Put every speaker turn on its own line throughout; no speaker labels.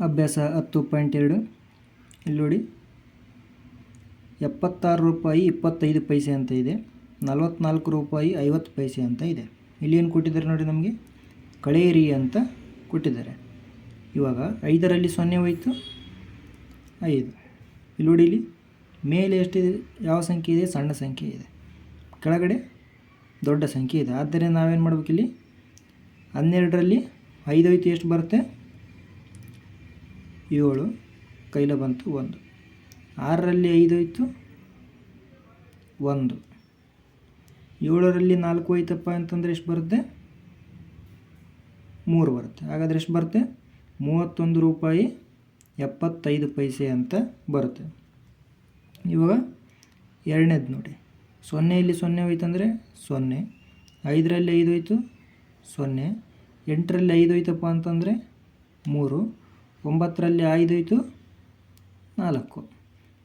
ಅಭ್ಯಾಸ ಹತ್ತು ಪಾಯಿಂಟ್ ಎರಡು. ಇಲ್ಲಿ ನೋಡಿ. ಎಪ್ಪತ್ತಾರು ರೂಪಾಯಿ ಇಪ್ಪತ್ತೈದು ಪೈಸೆ ಅಂತ ಇದೆ. ನಲವತ್ತ್ನಾಲ್ಕು ರೂಪಾಯಿ ಐವತ್ತು ಪೈಸೆ ಅಂತ ಇದೆ. ಇಲ್ಲಿ ಏನು ಕೊಟ್ಟಿದ್ದಾರೆ ನೋಡಿ ನಮಗೆ? ಕಳೆಯಿರಿ ಅಂತ ಕೊಟ್ಟಿದ್ದಾರೆ. ಇವಾಗ ಐದರಲ್ಲಿ ಸೊನ್ನೆ ಹೋಯಿತು. ಐದು. ಇಲ್ಲಿ ನೋಡಿ ಇಲ್ಲಿ. ಮೇಲೆ ಎಷ್ಟಿದೆ? ಯಾವ ಸಂಖ್ಯೆ ಇದೆ? ಸಣ್ಣ ಸಂಖ್ಯೆ ಇದೆ. ಕೆಳಗಡೆ ದೊಡ್ಡ ಸಂಖ್ಯೆ ಇದೆ. ಆದ್ದರಿಂದ ನಾವೇನು ಮಾಡ್ಬೇಕು ಇಲ್ಲಿ ಹನ್ನೆರಡರಲ್ಲಿ ಐದು ಹೋಯ್ತು, ಎಷ್ಟು ಬರುತ್ತೆ? ಏಳು, ಕೈಲ ಬಂತು ಒಂದು. ಆರರಲ್ಲಿ ಐದು ಹೋಯ್ತು? ಒಂದು. ಏಳರಲ್ಲಿ ನಾಲ್ಕು ಹೋಯ್ತಪ್ಪ ಅಂತಂದರೆ ಎಷ್ಟು ಬರುತ್ತೆ? ಮೂರು ಬರುತ್ತೆ. ಹಾಗಾದರೆ ಎಷ್ಟು ಬರುತ್ತೆ? ಮೂವತ್ತೊಂದು ರೂಪಾಯಿ ಎಪ್ಪತ್ತೈದು ಪೈಸೆ ಅಂತ ಬರುತ್ತೆ. ಇವಾಗ ಎರಡನೇದು ನೋಡಿ. ಸೊನ್ನೆಯಲ್ಲಿ ಸೊನ್ನೆ ಹೋಯ್ತಂದರೆ ಸೊನ್ನೆ. ಐದರಲ್ಲಿ ಐದು ಹೋಯ್ತು? ಸೊನ್ನೆ. ಎಂಟರಲ್ಲಿ ಐದು ಹೋಯ್ತಪ್ಪ ಅಂತಂದರೆ ಮೂರು. ಒಂಬತ್ತರಲ್ಲಿ ಐದು ಹೋಯ್ತು ನಾಲ್ಕು.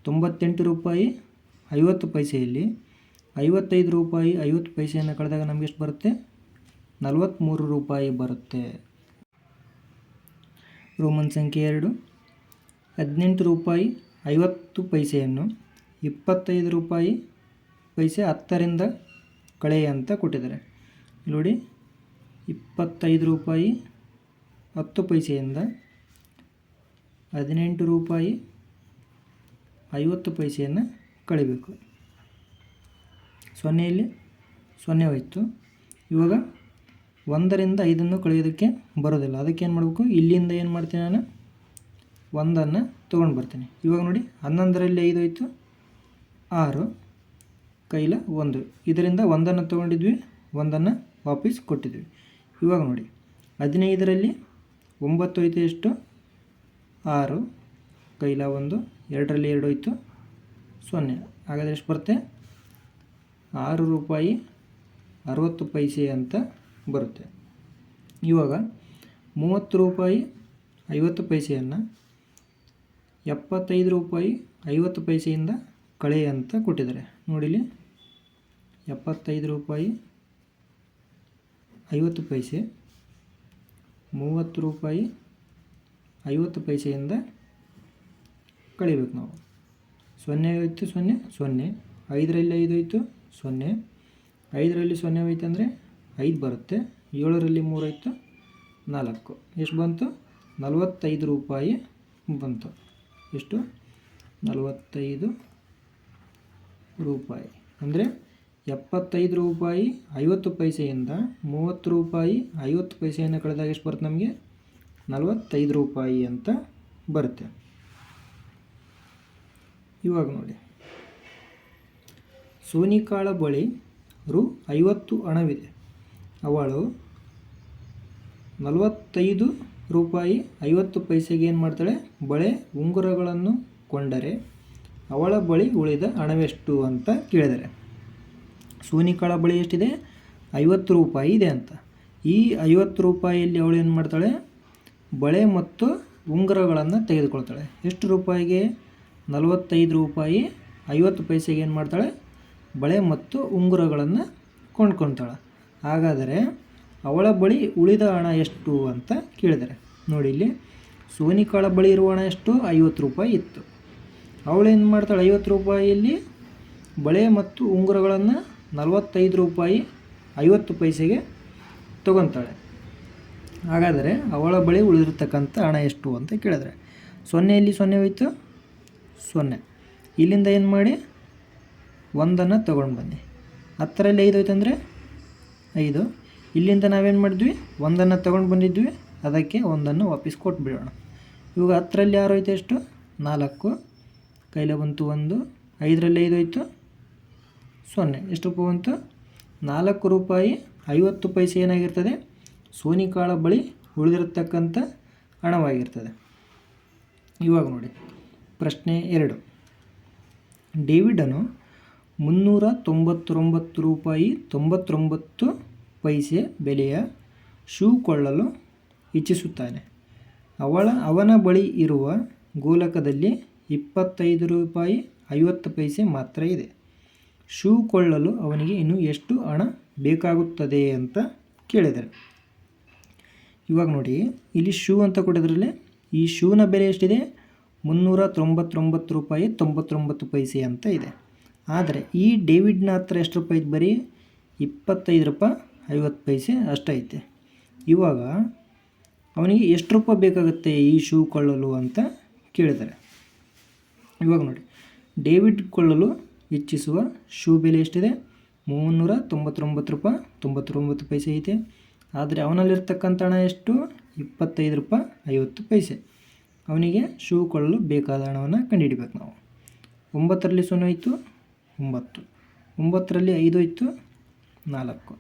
ತೊಂಬತ್ತೆಂಟು ರೂಪಾಯಿ ಐವತ್ತು ಪೈಸೆಯಲ್ಲಿ, ಐವತ್ತೈದು ರೂಪಾಯಿ ಐವತ್ತು ಪೈಸೆಯನ್ನು ಕಳೆದಾಗ ನಮಗೆ ಎಷ್ಟು ಬರುತ್ತೆ? ನಲವತ್ತ್ಮೂರು ರೂಪಾಯಿ ಬರುತ್ತೆ. ರೋಮನ್ ಸಂಖ್ಯೆ ಎರಡು. ಹದಿನೆಂಟು ರೂಪಾಯಿ ಐವತ್ತು ಪೈಸೆಯನ್ನು ಇಪ್ಪತ್ತೈದು ರೂಪಾಯಿ ಪೈಸೆ ಹತ್ತರಿಂದ ಕಳೆ ಅಂತ ಕೊಟ್ಟಿದ್ದಾರೆ. ನೋಡಿ, ಇಪ್ಪತ್ತೈದು ರೂಪಾಯಿ ಹತ್ತು ಪೈಸೆಯಿಂದ ಹದಿನೆಂಟು ರೂಪಾಯಿ ಐವತ್ತು ಪೈಸೆಯನ್ನು ಕಳಿಬೇಕು. ಸೊನ್ನೆಯಲ್ಲಿ ಸೊನ್ನೆ ಹೋಯಿತು. ಇವಾಗ ಒಂದರಿಂದ ಐದನ್ನು ಕಳೆಯೋದಕ್ಕೆ ಬರೋದಿಲ್ಲ. ಅದಕ್ಕೆ ಏನು ಮಾಡಬೇಕು? ಇಲ್ಲಿಂದ ಏನು ಮಾಡ್ತೀನಿ ನಾನು? ಒಂದನ್ನು ತೊಗೊಂಡು ಬರ್ತೀನಿ. ಇವಾಗ ನೋಡಿ, ಹನ್ನೊಂದರಲ್ಲಿ ಐದು ಹೋಯಿತು, ಆರು, ಕೈಲ ಒಂದು. ಇದರಿಂದ ಒಂದನ್ನು ತೊಗೊಂಡಿದ್ವಿ, ಒಂದನ್ನು ವಾಪಸ್ ಕೊಟ್ಟಿದ್ವಿ. ಇವಾಗ ನೋಡಿ, ಹದಿನೈದರಲ್ಲಿ ಒಂಬತ್ತು ಹೋಯ್ತು ಎಷ್ಟು? ಆರು, ಕೈಲ ಒಂದು, ಎರಡರಲ್ಲಿ ಎರಡು ಹೋಯ್ತು, ಸೊನ್ನೆ. ಹಾಗಾದರೆ ಎಷ್ಟು ಬರುತ್ತೆ? ಆರು ರೂಪಾಯಿ ಅರವತ್ತು ಪೈಸೆ ಅಂತ ಬರುತ್ತೆ. ಇವಾಗ ಮೂವತ್ತು ರೂಪಾಯಿ ಐವತ್ತು ಪೈಸೆಯನ್ನು ಎಪ್ಪತ್ತೈದು ರೂಪಾಯಿ ಐವತ್ತು ಪೈಸೆಯಿಂದ ಕಳೆ ಅಂತ ಕೊಟ್ಟಿದ್ದಾರೆ. ನೋಡಿಲಿ ಎಪ್ಪತ್ತೈದು ರೂಪಾಯಿ ಐವತ್ತು ಪೈಸೆ, ಮೂವತ್ತು ರೂಪಾಯಿ ಐವತ್ತು ಪೈಸೆಯಿಂದ ಕಳಿಬೇಕು ನಾವು. ಸೊನ್ನೆ ಹೋಯ್ತು ಸೊನ್ನೆ ಸೊನ್ನೆ. ಐದರಲ್ಲಿ ಐದು ಆಯಿತು ಸೊನ್ನೆ. ಐದರಲ್ಲಿ ಸೊನ್ನೆ ಹೋಯ್ತು ಅಂದರೆ ಐದು ಬರುತ್ತೆ. ಏಳರಲ್ಲಿ ಮೂರು ನಾಲ್ಕು. ಎಷ್ಟು ಬಂತು? ನಲವತ್ತೈದು ರೂಪಾಯಿ ಬಂತು. ಎಷ್ಟು? ನಲವತ್ತೈದು ರೂಪಾಯಿ. ಅಂದರೆ ಎಪ್ಪತ್ತೈದು ರೂಪಾಯಿ ಐವತ್ತು ಪೈಸೆಯಿಂದ ಮೂವತ್ತು ರೂಪಾಯಿ ಐವತ್ತು ಪೈಸೆಯನ್ನು ಕಳೆದಾಗ ಎಷ್ಟು ಬರುತ್ತೆ ನಮಗೆ? ನಲವತ್ತೈದು ರೂಪಾಯಿ ಅಂತ ಬರುತ್ತೆ. ಇವಾಗ ನೋಡಿ. ಸೋನಿಕಾಳ ಬಳಿ ರು ಐವತ್ತು ಹಣವಿದೆ. ಅವಳು ನಲವತ್ತೈದು ರೂಪಾಯಿ ಐವತ್ತು ಪೈಸೆಗೆ ಏನು ಮಾಡ್ತಾಳೆ? ಬಳೆ ಉಂಗುರಗಳನ್ನು ಕೊಂಡರೆ ಅವಳ ಬಳಿ ಉಳಿದ ಹಣವೆಷ್ಟು ಅಂತ ಕೇಳಿದರೆ. ಸೋನಿಕಾಳ ಬಳಿ ಎಷ್ಟಿದೆ? ಐವತ್ತು ರೂಪಾಯಿ ಇದೆ ಅಂತ. ಈ ಐವತ್ತು ರೂಪಾಯಿಯಲ್ಲಿ ಅವಳು ಏನು ಮಾಡ್ತಾಳೆ? ಬಳೆ ಮತ್ತು ಉಂಗುರಗಳನ್ನು ತೆಗೆದುಕೊಳ್ತಾಳೆ. ಎಷ್ಟು ರೂಪಾಯಿಗೆ? ನಲವತ್ತೈದು ರೂಪಾಯಿ. ಐವತ್ತು ಪೈಸೆಗೆ ಏನು ಮಾಡ್ತಾಳೆ? ಬಳೆ ಮತ್ತು ಉಂಗುರಗಳನ್ನು ಕೊಂಡ್ಕೊತಾಳೆ. ಹಾಗಾದರೆ ಅವಳ ಬಳಿ ಉಳಿದ ಹಣ ಎಷ್ಟು ಅಂತ ಕೇಳಿದರೆ. ನೋಡಿ ಇಲ್ಲಿ ಸೋನಿಕಾಳ ಬಳಿ ಇರುವ ಹಣ ಎಷ್ಟು? ಐವತ್ತು ರೂಪಾಯಿ ಇತ್ತು. ಅವಳೇನು ಮಾಡ್ತಾಳೆ? ಐವತ್ತು ರೂಪಾಯಿಯಲ್ಲಿ ಬಳೆ ಮತ್ತು ಉಂಗುರಗಳನ್ನು ನಲವತ್ತೈದು ರೂಪಾಯಿ ಐವತ್ತು ಪೈಸೆಗೆ ತಗೊತಾಳೆ. ಹಾಗಾದರೆ ಅವಳ ಬಳಿ ಉಳಿದಿರ್ತಕ್ಕಂಥ ಹಣ ಎಷ್ಟು ಅಂತ ಕೇಳಿದ್ರೆ ಸೊನ್ನೆಯಲ್ಲಿ ಸೊನ್ನೆ ಹೋಯ್ತು? ಸೊನ್ನೆ. ಇಲ್ಲಿಂದ ಏನು ಮಾಡಿ? ಒಂದನ್ನು ತೊಗೊಂಡು ಬನ್ನಿ. ಹತ್ತರಲ್ಲಿ ಐದು ಹೋಯ್ತು ಅಂದರೆ ಐದು. ಇಲ್ಲಿಂದ ನಾವೇನು ಮಾಡಿದ್ವಿ? ಒಂದನ್ನು ತೊಗೊಂಡು ಬಂದಿದ್ವಿ. ಅದಕ್ಕೆ ಒಂದನ್ನು ವಾಪಸ್ ಕೊಟ್ಬಿಡೋಣ ಇವಾಗ ಹತ್ತರಲ್ಲಿ ಆರು ಹೋಯ್ತು ಎಷ್ಟು? ನಾಲ್ಕು. ಕೈಲ ಬಂತು ಒಂದು. ಐದರಲ್ಲಿ ಐದು ಹೋಯ್ತು? ಸೊನ್ನೆ. ಎಷ್ಟು ರೂಪಾಯಿ ಬಂತು? ನಾಲ್ಕು ರೂಪಾಯಿ ಐವತ್ತು ಪೈಸೆ ಏನಾಗಿರ್ತದೆ? ಸೋನಿಕಾಳ ಬಳಿ ಉಳಿದಿರತಕ್ಕಂಥ ಹಣವಾಗಿರ್ತದೆ. ಇವಾಗ ನೋಡಿ, ಪ್ರಶ್ನೆ ಎರಡು. ಡೇವಿಡನು ಮುನ್ನೂರ ತೊಂಬತ್ತೊಂಬತ್ತು ರೂಪಾಯಿ ತೊಂಬತ್ತೊಂಬತ್ತು ಪೈಸೆ ಬೆಲೆಯ ಶೂ ಕೊಳ್ಳಲು ಇಚ್ಛಿಸುತ್ತಾನೆ. ಅವಳ, ಅವನ ಬಳಿ ಇರುವ ಗೋಲಕದಲ್ಲಿ ಇಪ್ಪತ್ತೈದು ರೂಪಾಯಿ ಐವತ್ತು ಪೈಸೆ ಮಾತ್ರ ಇದೆ. ಶೂ ಕೊಳ್ಳಲು ಅವನಿಗೆ ಇನ್ನು ಎಷ್ಟು ಹಣ ಬೇಕಾಗುತ್ತದೆ ಅಂತ ಕೇಳಿದ್ದಾರೆ ಇವಾಗ ನೋಡಿ, ಇಲ್ಲಿ ಶೂ ಅಂತ ಕೊಟ್ಟಿದ್ರಲ್ಲಿ ಈ ಶೂನ ಬೆಲೆ ಎಷ್ಟಿದೆ? ಮುನ್ನೂರ ತೊಂಬತ್ತೊಂಬತ್ತು ರೂಪಾಯಿ ತೊಂಬತ್ತೊಂಬತ್ತು ಪೈಸೆ ಅಂತ ಇದೆ. ಆದರೆ ಈ ಡೇವಿಡ್ನ ಹತ್ರ ಎಷ್ಟು ರೂಪಾಯಿ ಐತೆ ಬರೀ? ಇಪ್ಪತ್ತೈದು ರೂಪಾಯಿ ಐವತ್ತು ಪೈಸೆ ಅಷ್ಟೈತೆ ಇವಾಗ ಅವನಿಗೆ ಎಷ್ಟು ರೂಪಾಯಿ ಬೇಕಾಗುತ್ತೆ ಈ ಶೂ ಕೊಳ್ಳಲು ಅಂತ ಕೇಳಿದ್ದಾರೆ. ಇವಾಗ ನೋಡಿ ಡೇವಿಡ್ ಕೊಳ್ಳಲು ಹೆಚ್ಚಿಸುವ ಶೂ ಬೆಲೆ ಎಷ್ಟಿದೆ? ಮೂನ್ನೂರ ತೊಂಬತ್ತೊಂಬತ್ತು ರೂಪಾಯಿ ತೊಂಬತ್ತೊಂಬತ್ತು ಪೈಸೆ ಐತೆ. ಆದರೆ ಅವನಲ್ಲಿರ್ತಕ್ಕಂಥ ಹಣ ಎಷ್ಟು? ಇಪ್ಪತ್ತೈದು ರೂಪಾಯಿ ಐವತ್ತು ಪೈಸೆ. ಅವನಿಗೆ ಶೂ ಕೊಳ್ಳಲು ಬೇಕಾದ ಹಣವನ್ನು ಕಂಡುಹಿಡಿಬೇಕು ನಾವು. ಒಂಬತ್ತರಲ್ಲಿ ಸೊನ್ನೆ ಒಂಬತ್ತು. ಒಂಬತ್ತರಲ್ಲಿ ಐದು ಹೋಯ್ತು? ನಾಲ್ಕು.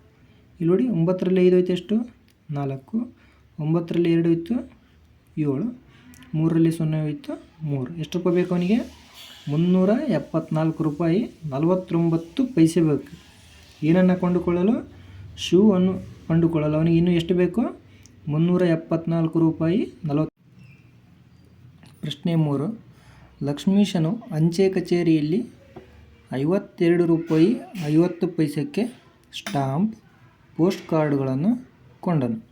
ಇಲ್ಲಿ ನೋಡಿ, ಒಂಬತ್ತರಲ್ಲಿ ಐದು ಹೋಯ್ತು ಎಷ್ಟು? ನಾಲ್ಕು. ಒಂಬತ್ತರಲ್ಲಿ ಎರಡು ಹೋಯ್ತು? ಏಳು. ಮೂರರಲ್ಲಿ ಸೊನ್ನೆ ಹೋಯ್ತು? ಮೂರು. ಎಷ್ಟು ರೂಪಾಯಿ ಬೇಕು ಅವನಿಗೆ? ಮುನ್ನೂರ ಎಪ್ಪತ್ನಾಲ್ಕು ರೂಪಾಯಿ ನಲವತ್ತೊಂಬತ್ತು ಪೈಸೆ ಬೇಕು. ಏನನ್ನು ಕೊಂಡುಕೊಳ್ಳಲು? ಶೂ ಅನ್ನು ಕೊಂಡುಕೊಳ್ಳಲು ಅವನಿಗೆ ಇನ್ನೂ ಎಷ್ಟು ಬೇಕು? ಮುನ್ನೂರ ಎಪ್ಪತ್ನಾಲ್ಕು ರೂಪಾಯಿ ನಲವತ್ತು. ಪ್ರಶ್ನೆ ಮೂರು. ಲಕ್ಷ್ಮೀಶನು ಅಂಚೆ ಕಚೇರಿಯಲ್ಲಿ ಐವತ್ತೆರಡು ರೂಪಾಯಿ ಐವತ್ತು ಪೈಸಕ್ಕೆ ಸ್ಟಾಂಪ್ ಪೋಸ್ಟ್ ಕಾರ್ಡ್ಗಳನ್ನು ಕೊಂಡನು.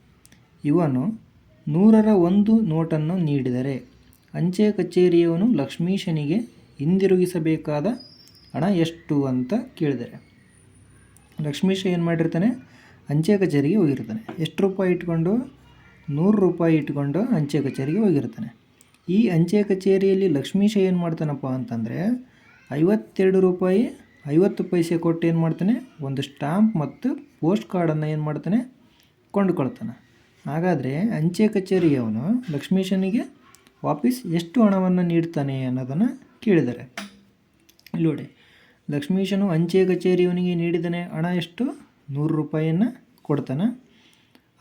ಇವನು ನೂರರ ಒಂದು ನೋಟನ್ನು ನೀಡಿದರೆ ಅಂಚೆ ಕಚೇರಿಯವನು ಲಕ್ಷ್ಮೀಶನಿಗೆ ಹಿಂದಿರುಗಿಸಬೇಕಾದ ಹಣ ಎಷ್ಟು ಅಂತ ಕೇಳಿದರೆ. ಲಕ್ಷ್ಮೀಶ ಏನು ಮಾಡಿರ್ತಾನೆ? ಅಂಚೆ ಕಚೇರಿಗೆ ಹೋಗಿರ್ತಾನೆ ಎಷ್ಟು ರೂಪಾಯಿ ಇಟ್ಕೊಂಡು? ನೂರು ರೂಪಾಯಿ ಇಟ್ಕೊಂಡು ಅಂಚೆ ಕಚೇರಿಗೆ ಹೋಗಿರ್ತಾನೆ ಈ ಅಂಚೆ ಕಚೇರಿಯಲ್ಲಿ ಲಕ್ಷ್ಮೀಶ ಏನು ಮಾಡ್ತಾನಪ್ಪ ಅಂತಂದರೆ, ಐವತ್ತೆರಡು ರೂಪಾಯಿ, ಐವತ್ತು ಪೈಸೆ ಕೊಟ್ಟು ಏನು ಮಾಡ್ತಾನೆ? ಒಂದು ಸ್ಟಾಂಪ್ ಮತ್ತು ಪೋಸ್ಟ್ ಕಾರ್ಡನ್ನು ಏನು ಮಾಡ್ತಾನೆ? ಕೊಂಡುಕೊಳ್ತಾನೆ. ಹಾಗಾದರೆ ಅಂಚೆ ಕಚೇರಿಯವನು ಲಕ್ಷ್ಮೀಶನಿಗೆ ವಾಪಸ್ ಎಷ್ಟು ಹಣವನ್ನು ನೀಡ್ತಾನೆ ಅನ್ನೋದನ್ನು ಕೇಳಿದ್ದಾರೆ ನೋಡಿ, ಲಕ್ಷ್ಮೀಶನು ಅಂಚೆ ಕಚೇರಿಯವನಿಗೆ ನೀಡಿದನೆ ಹಣ ಎಷ್ಟು? ನೂರು ರೂಪಾಯಿಯನ್ನು ಕೊಡ್ತಾನೆ.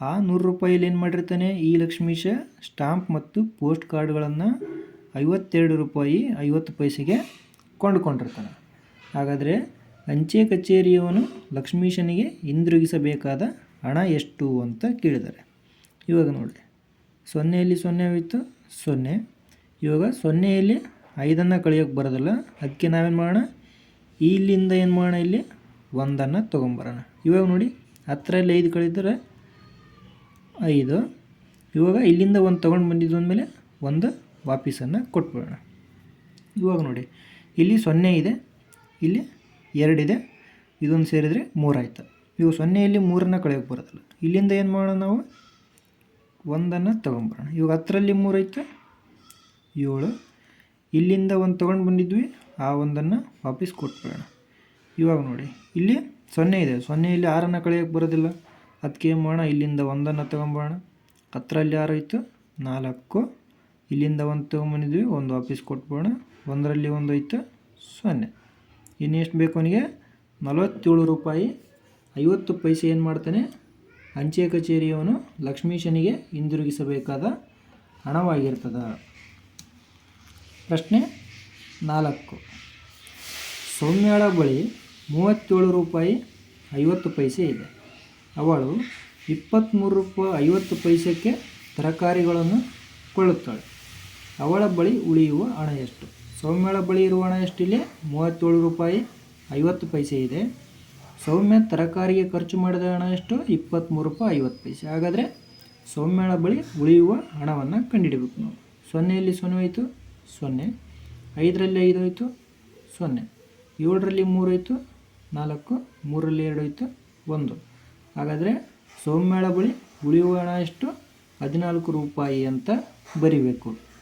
ಆ ನೂರು ರೂಪಾಯಿಯಲ್ಲಿ ಏನು ಮಾಡಿರ್ತಾನೆ, ಈ ಲಕ್ಷ್ಮೀಶ ಸ್ಟಾಂಪ್ ಮತ್ತು ಪೋಸ್ಟ್ ಕಾರ್ಡ್ಗಳನ್ನು ಐವತ್ತೆರಡು ರೂಪಾಯಿ, ಐವತ್ತು ಪೈಸೆಗೆ ಕೊಂಡುಕೊಂಡಿರ್ತಾನೆ. ಹಾಗಾದರೆ ಅಂಚೆ ಕಚೇರಿಯವನು ಲಕ್ಷ್ಮೀಶನಿಗೆ ಹಿಂದಿರುಗಿಸಬೇಕಾದ ಹಣ ಎಷ್ಟು ಅಂತ ಕೇಳಿದ್ದಾರೆ ಇವಾಗ ನೋಡಿ ಸೊನ್ನೆಯಲ್ಲಿ ಸೊನ್ನೆ ಹೋಯಿತು, ಸೊನ್ನೆ. ಇವಾಗ ಸೊನ್ನೆಯಲ್ಲಿ ಐದನ್ನು ಕಳೆಯೋಕ್ಕೆ ಬರೋದಲ್ಲ, ಅದಕ್ಕೆ ನಾವೇನು ಮಾಡೋಣ? ಇಲ್ಲಿಂದ ಏನು ಮಾಡೋಣ ಇಲ್ಲಿ? ಒಂದನ್ನು ತೊಗೊಂಬರೋಣ. ಇವಾಗ ನೋಡಿ ಹತ್ತರಲ್ಲಿ ಐದು ಕಳೆದರೆ ಐದು. ಇವಾಗ ಇಲ್ಲಿಂದ ಒಂದು ತೊಗೊಂಡು ಬಂದಿದ್ದು ಅಂದಮೇಲೆ ಒಂದು ವಾಪೀಸನ್ನು ಕೊಟ್ಬಿಡೋಣ. ಇವಾಗ ನೋಡಿ, ಇಲ್ಲಿ ಸೊನ್ನೆ ಇದೆ, ಇಲ್ಲಿ ಎರಡಿದೆ ಇದೊಂದು ಸೇರಿದರೆ ಮೂರಾಯ್ತು ಇವು ಸೊನ್ನೆಯಲ್ಲಿ ಮೂರನ್ನು ಕಳೆಯೋಕ್ಕೆ ಬರೋದಿಲ್ಲ. ಇಲ್ಲಿಂದ ಏನು ಮಾಡೋಣ ನಾವು? ಒಂದನ್ನು ತೊಗೊಂಬರೋಣ ಇವಾಗ ಹತ್ತರಲ್ಲಿ ಮೂರೈತೆ ಏಳು. ಇಲ್ಲಿಂದ ಒಂದು ತೊಗೊಂಡು ಬಂದಿದ್ವಿ, ಆ ಒಂದನ್ನು ವಾಪಸ್ ಕೊಟ್ಬಿಡೋಣ. ಇವಾಗ ನೋಡಿ, ಇಲ್ಲಿ ಸೊನ್ನೆ ಇದೆ. ಸೊನ್ನೆಯಲ್ಲಿ ಆರನ್ನು ಕಳೆಯೋಕ್ಕೆ ಬರೋದಿಲ್ಲ. ಅದಕ್ಕೆ ಏನು ಮಾಡೋಣ? ಇಲ್ಲಿಂದ ಒಂದನ್ನು ತೊಗೊಂಬೋಣ ಹತ್ತರಲ್ಲಿ ಆರು ನಾಲ್ಕು. ಇಲ್ಲಿಂದ ಒಂದು ತೊಗೊಂಬಂದಿದ್ವಿ. ಒಂದು ವಾಪೀಸ್ ಕೊಟ್ಬೋಣ ಒಂದರಲ್ಲಿ ಒಂದು ಐತು ಸೊನ್ನೆ. ಇನ್ನೆಷ್ಟು ಬೇಕು ಅವನಿಗೆ? ನಲವತ್ತೇಳು ರೂಪಾಯಿ. ಐವತ್ತು ಪೈಸೆ ಏನು ಮಾಡ್ತಾನೆ? ಅಂಚೆ ಕಚೇರಿಯವನು ಲಕ್ಷ್ಮೀಶನಿಗೆ ಹಿಂದಿರುಗಿಸಬೇಕಾದ ಹಣವಾಗಿರ್ತದ. ಪ್ರಶ್ನೆ ನಾಲ್ಕು. ಸೌಮ್ಯಾಳ ಬಳಿ ಮೂವತ್ತೇಳು ರೂಪಾಯಿ ಐವತ್ತು ಪೈಸೆ ಇದೆ. ಅವಳು ಇಪ್ಪತ್ತ್ಮೂರು ರೂಪಾಯಿ ಐವತ್ತು ಪೈಸೆಗೆ ತರಕಾರಿಗಳನ್ನು ಕೊಳ್ಳುತ್ತಾಳೆ. ಅವಳ ಬಳಿ ಉಳಿಯುವ ಹಣ ಎಷ್ಟು? ಸೌಮ್ಯಳ ಬಳಿ ಇರುವ ಹಣ ಎಷ್ಟಿಲ್ಲ? ಮೂವತ್ತೇಳು ರೂಪಾಯಿ ಐವತ್ತು ಪೈಸೆ ಇದೆ. ಸೌಮ್ಯ ತರಕಾರಿಗೆ ಖರ್ಚು ಮಾಡಿದ ಹಣ ಎಷ್ಟು? ಇಪ್ಪತ್ತ್ಮೂರು ರೂಪಾಯಿ ಐವತ್ತು ಪೈಸೆ. ಹಾಗಾದರೆ ಸೌಮ್ಯಳ ಬಳಿ ಉಳಿಯುವ ಹಣವನ್ನು ಕಂಡುಹಿಡಬೇಕು ನಾವು. ಸೊನ್ನೆಯಲ್ಲಿ ಸೊನ್ನೆ ಹೋಯಿತು? ಸೊನ್ನೆ. ಐದರಲ್ಲಿ ಐದು ಹೋಯಿತು? ಸೊನ್ನೆ. ಏಳರಲ್ಲಿ ಮೂರು ಹೋಯಿತು? ನಾಲ್ಕು, ಮೂರರಲ್ಲಿ ಎರಡು ಹೋಯಿತು, ಒಂದು. ಹಾಗಾದರೆ ಸೌಮ್ಯಳ ಬಳಿ ಉಳಿಯುವ ಹಣ ಎಷ್ಟು? ಹದಿನಾಲ್ಕು ರೂಪಾಯಿ ಅಂತ ಬರಿಬೇಕು.